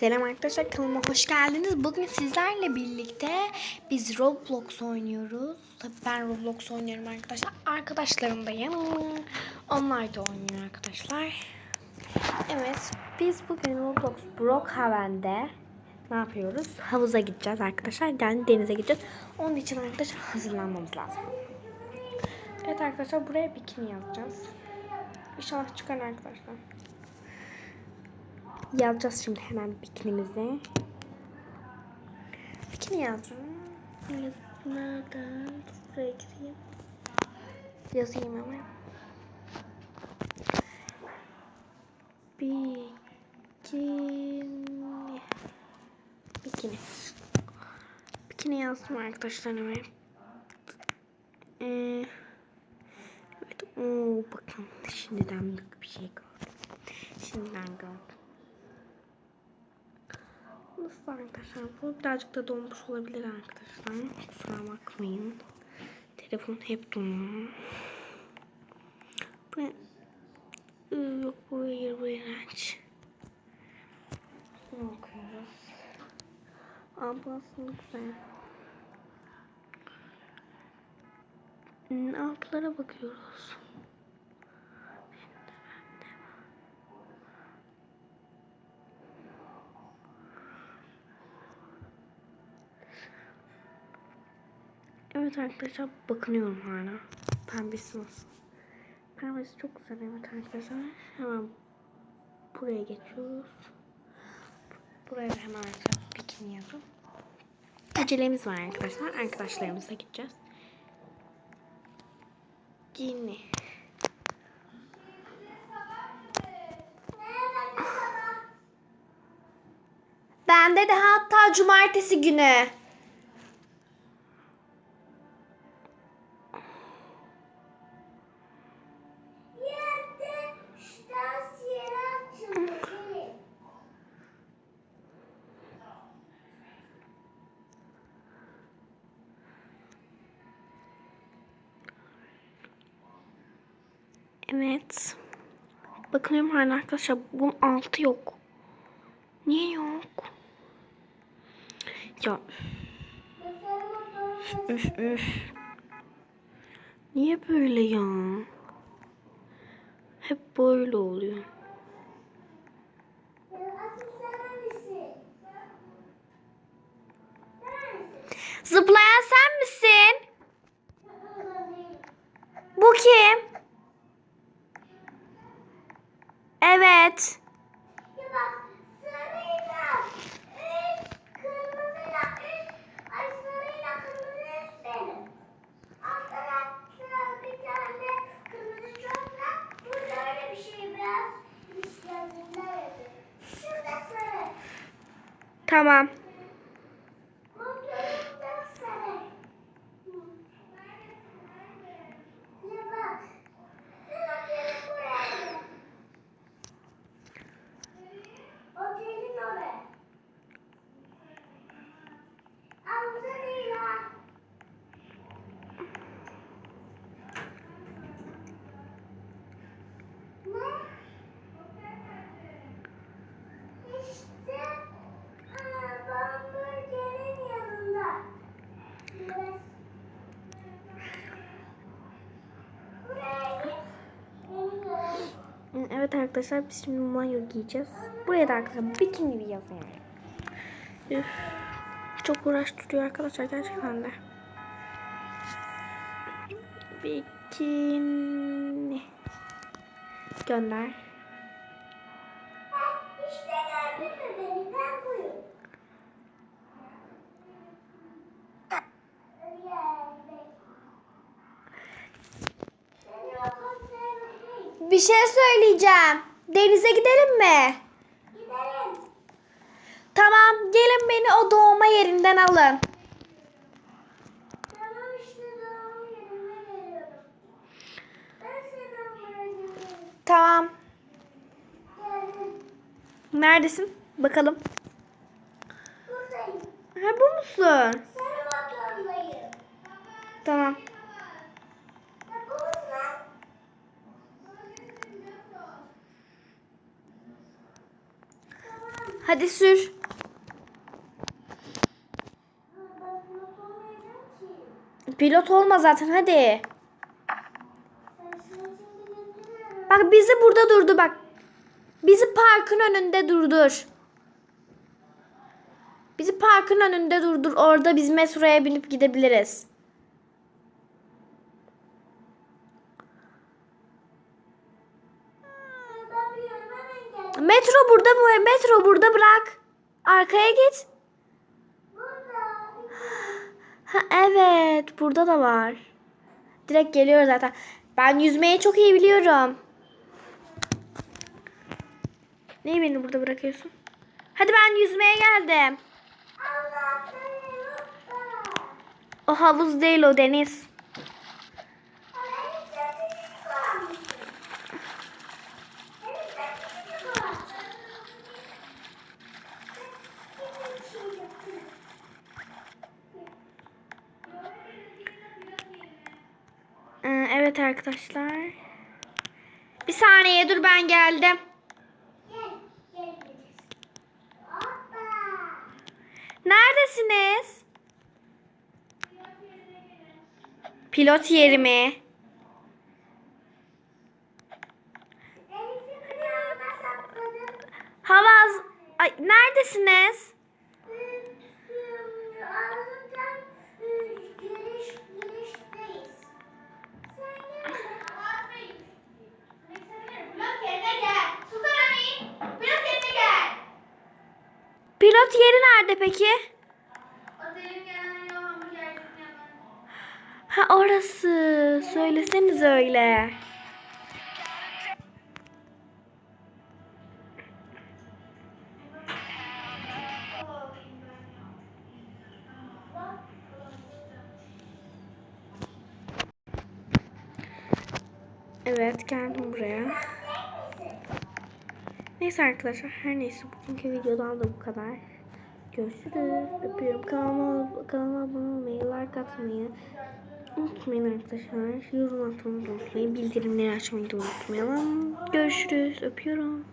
Selam arkadaşlar kanalıma hoş geldiniz. Bugün sizlerle birlikte biz Roblox oynuyoruz. Tabii ben Roblox oynuyorum arkadaşlar. Arkadaşlarım da yanımda. Onlar da oynuyor arkadaşlar. Evet biz bugün Roblox Brookhaven'de ne yapıyoruz? Havuza gideceğiz arkadaşlar. Yani denize gideceğiz. Onun için arkadaşlar hazırlanmamız lazım. Evet arkadaşlar buraya bikini yazacağız. İnşallah çıkar arkadaşlar. Yazacağız şimdi hemen bikinimizi. Bikini yazacağım. Yaz- Nereden? Şuraya gireyim. Yazayım hemen. Bikini. Bikini. Bikini yazdım arkadaşlar hemen. Ee, evet. Oo, bakın şimdiden bir şey gördüm. Şimdiden gördüm. Nasıl arkadaşlar? Bu birazcık da donmuş olabilir arkadaşlar. Kusura bakmayın. Telefon hep donuyor. Bu yok bu hayır bu iğrenç. Ne okuyoruz? Aslında güzel. Altlara bakıyoruz. Evet arkadaşlar bakınıyorum hala. Pembesi nasıl? Pembesi çok güzel evet arkadaşlar. Hemen buraya geçiyoruz. Buraya hemen arkadaşlar bikini yazın. Acelemiz var arkadaşlar. Arkadaşlarımızla gideceğiz. Bikini. Bende de hatta cumartesi günü. Evet. Bakıyorum hala arkadaşlar bunun altı yok. Niye yok? Ya üf üf. Niye böyle ya? Hep böyle oluyor. Zıplayan misin? Bu kim? Evet. Ya bak sarıyla üst, kırmızıyla üst, ay sarıyla kırmızı üst benim. Alt tarafta bir tane kırmızı çok var. Burada öyle bir şey biraz işkenceler yapıyor. Şurada sarı. Tamam. Motorumda sarı. Ya bak. Sen otelin buraya. Otelin oraya. Havuza değil ha. Ne? İşte aa, hamburgerin yanında. Biraz. Buraya git. Beni görelim. Evet arkadaşlar biz şimdi mayo giyeceğiz. Buraya da arkadaşlar bikini bir yazın. Çok uğraştırıyor arkadaşlar gerçekten de. Bikini. Gönder. Ha, İşte gördün mü beni? Ben buyum. Seni o konserve Bir şey söyleyeceğim. Denize gidelim mi? Gidelim. Tamam gelin beni o doğma yerinden alın. Tamam işte doğum geliyorum. Ben seni bırakıyorum. Tamam. Geldim. Neredesin? Bakalım. Buradayım. Ha bu musun? Sarı. Tamam. Ha, bu musun? Tamam. Hadi sür. Pilot olma zaten hadi. Bak bizi burada durdu bak. Bizi parkın önünde durdur. Bizi parkın önünde durdur. Orada biz metroya binip gidebiliriz. Ben biliyorum hemen gel. Metro burada mı? Metro burada bırak. Arkaya git. Burada. Ha evet, burada da var. Direkt geliyor zaten. Ben yüzmeyi çok iyi biliyorum. Niye beni burada bırakıyorsun? Hadi ben yüzmeye geldim. O havuz değil o deniz. Elimde küçük kalmışsın. Elimde küçük var. Hiçbir şey yok. Ee, evet arkadaşlar. Bir saniye dur ben geldim. Neredesiniz? Pilot yeri mi? Havaz... Ay, neredesiniz? Pilot yeri nerede peki? Ha orası. Söyleseniz öyle. Evet geldim buraya. Neyse arkadaşlar her neyse bugünkü videodan da bu kadar. Görüşürüz. Öpüyorum. Kanalıma, kanalıma abone olmayı, like atmayı unutmayın arkadaşlar. Yorum atmayı unutmayın. Bildirimleri açmayı da unutmayalım. Görüşürüz. Öpüyorum.